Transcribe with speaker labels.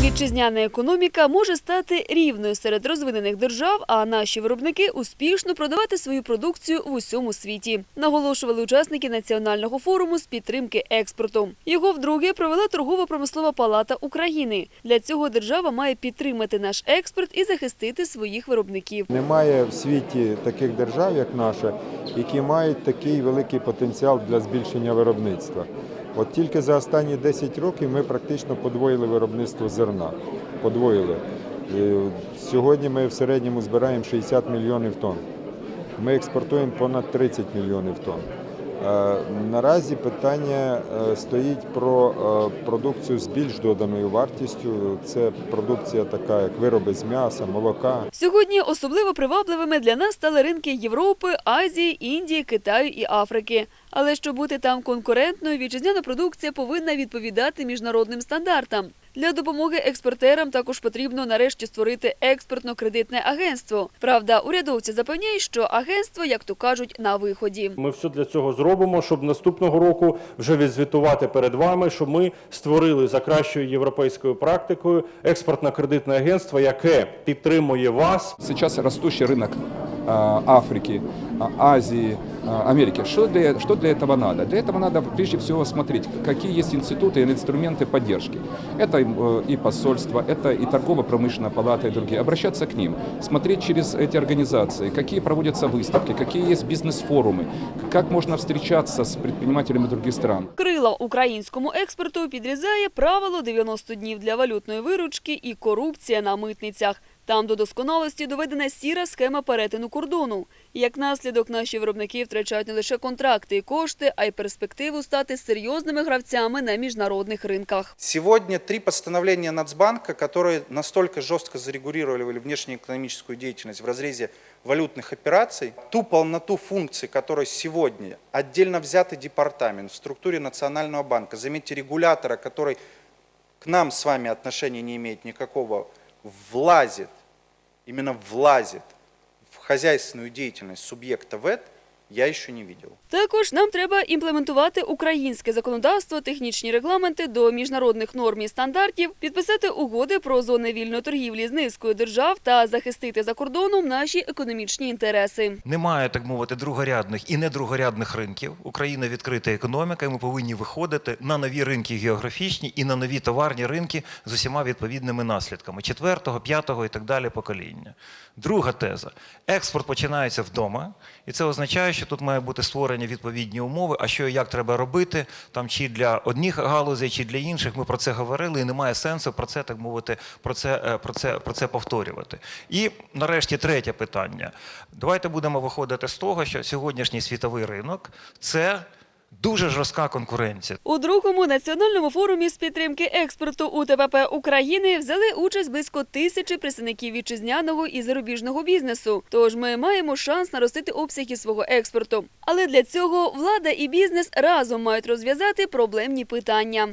Speaker 1: Вітчизняна економіка може стати рівною серед розвинених держав, а наші виробники успішно продавати свою продукцію в усьому світі. Наголошували учасники національного форуму з підтримки експорту. Його вдруге провела торгово-промислова палата України. Для цього держава має підтримати наш експорт і захистити своїх виробників.
Speaker 2: Немає в світі таких держав, як наша, які мають такий великий потенціал для збільшення виробництва. От тільки за останні 10 років ми практично подвоїли виробництво зерна. Подвоїли. Сьогодні ми в середньому збираємо 60 мільйонів тонн. Ми експортуємо понад 30 мільйонів тонн. Е, Наразі питання е, стоїть про е, продукцію з більш доданою вартістю. Це продукція така, як вироби з м'яса, молока.
Speaker 1: Сьогодні особливо привабливими для нас стали ринки Європи, Азії, Індії, Китаю і Африки. Але щоб бути там конкурентною, вітчизняна продукція повинна відповідати міжнародним стандартам. Для допомоги експортерам також потрібно нарешті створити експортно-кредитне агентство. Правда, урядовці запевняють, що агентство, як то кажуть, на виході.
Speaker 3: Ми все для цього зробимо, щоб наступного року вже відзвітувати перед вами, що ми створили за кращою європейською практикою експортно-кредитне агентство, яке підтримує вас
Speaker 4: Сейчас растущий рынок а, Африки, а, Азии, а, Америки. Что для, что для этого надо? Для этого надо прежде всего смотреть, какие есть институты и инструменты поддержки. Это э, и посольство, это и торгово-промышленная палата и другие. Обращаться к ним, смотреть через эти организации, какие проводятся выставки, какие есть бизнес-форумы, как можно встречаться с предпринимателями других стран.
Speaker 1: Крила українському експорту підрізає правило 90 днів для валютної виручки і корупція на митницях. Там до досконалості доведена сіра схема перетину кордону. І Як наслідок, наші виробники втрачають не лише контракти і кошти, а й перспективу стати серйозними гравцями на міжнародних ринках.
Speaker 5: Сегодня три постановления Нацбанка, которые настолько жестко зарегулировали внешнеэкономическую деятельность в разрезе валютных операций, ту полноту функций, которая сегодня отдельно взятый департамент в структуре Национального банка, заметьте, регулятора, который к нам с вами отношения не имеет никакого, влазит, именно влазит в хозяйственную деятельность субъекта ВЭД, я еще не видел.
Speaker 1: Також нам треба імплементувати українське законодавство, технічні регламенти до міжнародних норм і стандартів, підписати угоди про зони вільної торгівлі з низкою держав та захистити за кордоном наші економічні інтереси.
Speaker 6: Немає, так мовити, другорядних і недругорядних ринків. Україна відкрита економіка, і ми повинні виходити на нові ринки географічні і на нові товарні ринки з усіма відповідними наслідками четвертого, п'ятого і так далі покоління. Друга теза: експорт починається вдома, і це означає, що тут має бути створені відповідні умови. А що і як треба робити, там чи для одних галузей, чи для інших. Ми про це говорили, і немає сенсу про це так мовити, про це, е, про це, про це повторювати. І нарешті третє питання. Давайте будемо виходити з того, що сьогоднішній світовий ринок це дуже жорстка конкуренція.
Speaker 1: У другому національному форумі з підтримки експорту УТПП України взяли участь близько тисячі представників вітчизняного і зарубіжного бізнесу. Тож ми маємо шанс наростити обсяги свого експорту. Але для цього влада і бізнес разом мають розв'язати проблемні питання.